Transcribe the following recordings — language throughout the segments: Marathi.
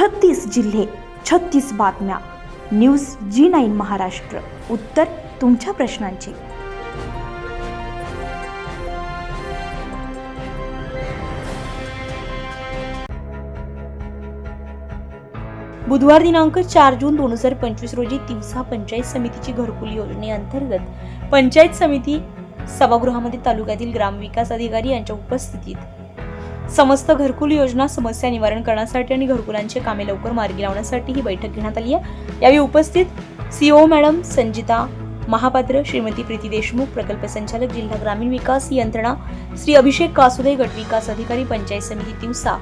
छत्तीस जिल्हे छत्तीस बातम्या. News G nine Maharashtra. उत्तर तुमच्या प्रश्नांची. बुधवार दिनांक चार जून दोन हजार पंचवीस रोजी तिवसा पंचायत समितीची घरकुल योजनेअंतर्गत पंचायत समिती सभागृहामध्ये तालुक्यातील ग्रामविकास अधिकारी यांच्या उपस्थितीत समस्त घरकुल योजना समस्या निवारण करण्यासाठी आणि घरकुलांचे कामे लवकर मार्गी लावण्यासाठी ही बैठक घेण्यात आली आहे. यावेळी उपस्थित सीओ मॅडम संजिता महापात्र श्रीमती प्रीती देशमुख प्रकल्प संचालक जिल्हा ग्रामीण विकास यंत्रणा श्री अभिषेक कासुदे गट विकास अधिकारी पंचायत समिती तिवसा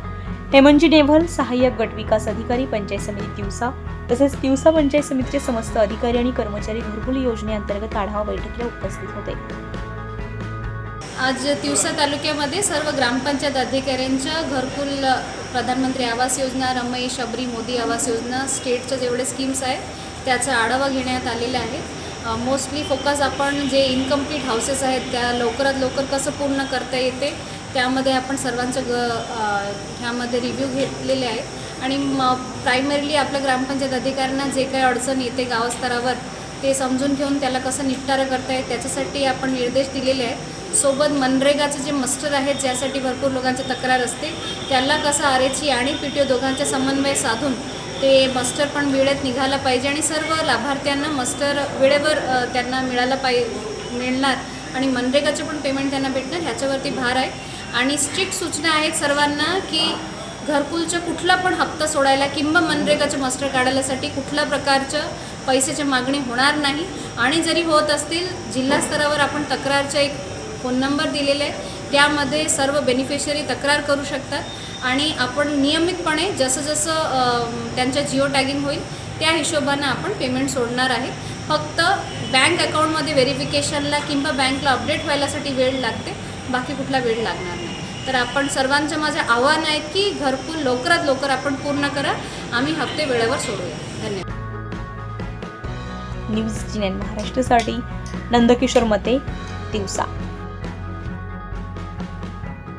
हेमंजी नेव्हल सहाय्यक गट विकास अधिकारी पंचायत समिती तिवसा तसेच तिवसा पंचायत समितीचे समस्त अधिकारी आणि कर्मचारी घरकुल योजनेअंतर्गत आढावा बैठकीला उपस्थित होते. आज तिवसा तालुक्यामध्ये सर्व ग्रामपंचायत अधिकाऱ्यांच्या घरकुल प्रधानमंत्री आवास योजना रमई शबरी मोदी आवास योजना स्टेटच्या जेवढे स्कीम्स आहेत त्याचा आढावा घेण्यात आलेला आहे. मोस्टली फोकस आपण जे इनकम्प्लीट हाऊसेस आहेत त्या लवकरात लवकर कसं पूर्ण करता येते त्यामध्ये आपण सर्वांचं ग ह्यामध्ये रिव्ह्यू घेतलेले आहेत आणि म प्रायमरीली आपल्या ग्रामपंचायत अधिकाऱ्यांना जे काही अडचण येते गावस्तरावर ते समजून घेऊन त्याला कसं निपटारा करता येईल त्याच्यासाठी आपण निर्देश दिलेले आहेत. सोबत मनरेगाचे जे मस्टर आहेत ज्यासाठी भरपूर लोकांची तक्रार असते त्याला कसं आर एची आणि पी टी ओ दोघांचा समन्वय साधून ते मस्टर पण वेळेत निघायला पाहिजे आणि सर्व लाभार्थ्यांना मस्टर वेळेवर त्यांना मिळायला पाहि मिळणार आणि मनरेगाचे पण पेमेंट त्यांना भेटणार ह्याच्यावरती भार आहे. आणि स्ट्रिक्ट सूचना आहेत सर्वांना की घरकुलचा कुठला पण हप्ता सोडायला किंवा मनरेगाचं मास्टर काढायलासाठी कुठल्या प्रकारचं पैशाची मागणी होणार नाही. आणि जरी होत असतील जिल्हा स्तरावर आपण तक्रारच्या एक फोन नंबर दिलेला आहे त्यामध्ये सर्व बेनिफिशरी तक्रार करू शकतात. आणि आपण नियमितपणे जसं जसं त्यांच्या जिओ टॅगिंग होईल त्या हिशोबानं आपण पेमेंट सोडणार आहे. फक्त बँक अकाउंटमध्ये व्हेरिफिकेशनला किंवा बँकला अपडेट व्हायलासाठी वेळ लागते. बाकी कुठला वेळ लागणार नाही. तर आपण सर्वांचं माझं आव्हान आहे की घरपूर लवकरात लवकर आपण पूर्ण करा. आम्ही हप्ते वेळेवर सोडूया. धन्यवाद. न्यूज जी महाराष्ट्रासाठी नंदकिशोर मते दिवसा.